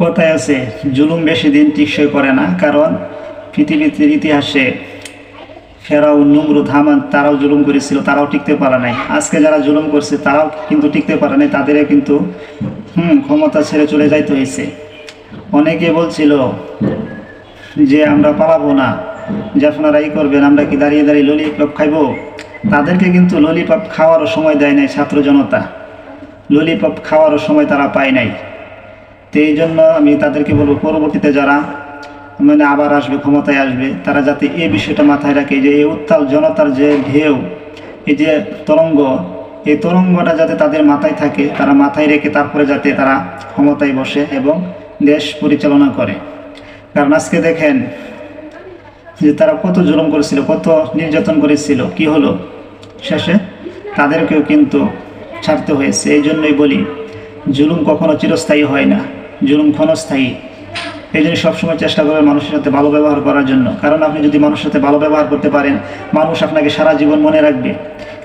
কথায় আছে, জুলুম বেশি দিন টিকসই করে না, কারণ পৃথিবীর ইতিহাসে ফেরাও, নমরুদ, হামান তারাও জুলুম করেছিল, তারাও টিকতে পারে নাই। আজকে যারা জুলুম করছে, তারাও কিন্তু টিকতে পারে নাই, তাদেরও কিন্তু, হুম, ক্ষমতা ছেড়ে চলে যাইতে হয়েছে অনেকে বলছিল যে, আমরা পালাবো না যে আপনারা এই করবেন, আমরা কি দাঁড়িয়ে দাঁড়িয়ে ললিপপ খাইবো? তাদেরকে কিন্তু ললিপপ খাওয়ারও সময় দেয় নাই ছাত্র জনতা। ললিপপ খাওয়ারও সময় তারা পায় নাই। তো এই জন্য আমি তাদেরকে বলব, পরবর্তীতে যারা মানে আবার আসবে, ক্ষমতায় আসবে, তারা যাতে এই বিষয়টা মাথায় রাখে যে এই উত্তাল জনতার যে ঢেউ, এই যে তরঙ্গ, এই তরঙ্গটা যাতে তাদের মাথায় থাকে, তারা মাথায় রেখে তারপরে যাতে তারা ক্ষমতায় বসে এবং দেশ পরিচালনা করে। কারণ আজকে দেখেন যে তারা কত জুলুম করেছিল, কত নির্যাতন করেছিল, কি হলো? শেষে তাদেরকেও কিন্তু ছাড়তে হয়েছে। এই জন্যই বলি, জুলুম কখনো চিরস্থায়ী হয় না। জুলুম ক্ষণস্থায়ী। এই জন্য সবসময় চেষ্টা করবেন মানুষের সাথে ভালো ব্যবহার করার জন্য। কারণ আপনি যদি মানুষের সাথে ভালো ব্যবহার করতে পারেন, মানুষ আপনাকে সারা জীবন মনে রাখবে।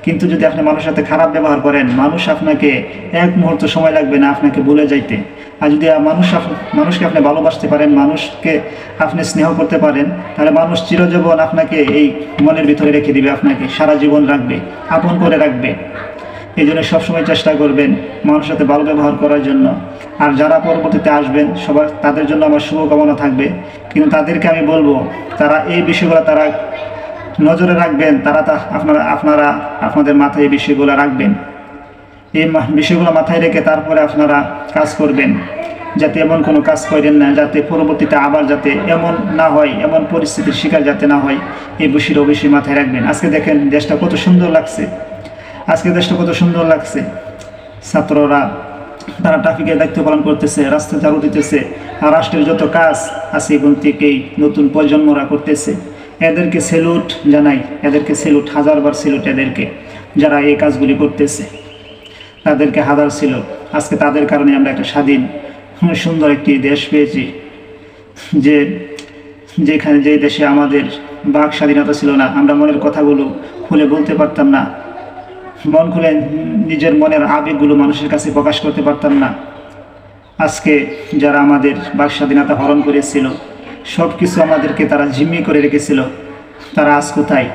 কিন্তু যদি আপনি মানুষের সাথে খারাপ ব্যবহার করেন, মানুষ আপনাকে এক মুহূর্ত সময় লাগবে না আপনাকে ভুলে যাইতে। আর যদি মানুষ মানুষকে আপনি ভালোবাসতে পারেন, মানুষকে আপনি স্নেহ করতে পারেন, তাহলে মানুষ চিরজীবন আপনাকে এই মনের ভিতরে রেখে দিবে, আপনাকে সারা জীবন রাখবে, আপন করে রাখবে। এই জন্য সবসময় চেষ্টা করবেন মানুষের সাথে ভালো ব্যবহার করার জন্য। আর যারা পরবর্তীতে আসবেন, সবার, তাদের জন্য আমার শুভকামনা থাকবে। কিন্তু তাদেরকে আমি বলব, তারা এই বিষয়গুলো তারা নজরে রাখবেন, তারা তা আপনারা আপনারা, আপনাদের মাথায় এই বিষয়গুলো রাখবেন। এই বিষয়গুলো মাথায় রেখে তারপরে আপনারা কাজ করবেন। যাতে এমন কোনো কাজ করেন না, যাতে পরবর্তীতে আবার যাতে এমন না হয়, এমন পরিস্থিতির শিকার যাতে না হয়, এই বিষয়টা অবশ্যই মাথায় রাখবেন। আজকে দেখেন দেশটা কত সুন্দর লাগছে। আজকে দেশটা কত সুন্দর লাগছে। ছাত্ররা, তারা ট্রাফিকের দায়িত্ব পালন করতেছে, রাস্তা চালু দিতেছে, আর রাষ্ট্রের যত কাজ আছে এগুলো থেকেই নতুন প্রজন্মরা করতেছে। এদেরকে সেলুট জানাই, এদেরকে সেলুট হাজারবার সেলুট এদেরকে, যারা এই কাজগুলি করতেছে। তাদেরকে হাজার ছিল আজকে তাদের কারণে আমরা একটা স্বাধীন, সুন্দর একটি দেশ পেয়েছি, যে যেখানে যে দেশে আমাদের বাক স্বাধীনতা ছিল না, আমরা মনের কথাগুলো খুলে বলতে পারতাম না মন খুলে নিজের মনের আবেগগুলো মানুষের কাছে প্রকাশ করতে পারতাম না। আজকে যারা আমাদের বাক স্বাধীনতা হরণ করেছিল সব কিছু আমাদেরকে তারা জিম্মি করে রেখেছিল। তারা আজ কোথায়?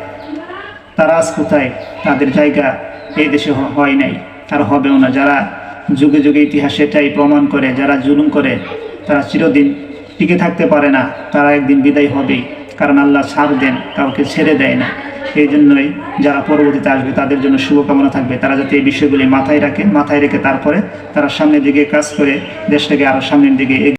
তারা আজ কোথায়? তাদের জায়গা এই দেশে হয় নাই, আর হবেও না। যারা যুগে যুগে ইতিহাস এটাই প্রমাণ করে, যারা জুলুম করে, তারা চিরদিন টিকে থাকতে পারে না। তারা একদিন বিদায় হবেই, কারণ আল্লাহ ছাড় দেন, কাউকে ছেড়ে দেয় না। এই জন্যই যারা পরবর্তীতে আসবে, তাদের জন্য শুভকামনা থাকবে। তারা যাতে এই বিষয়গুলি মাথায় রাখে, মাথায় রেখে তারপরে তারা সামনের দিকে কাজ করে, দেশটাকে আরও সামনের দিকে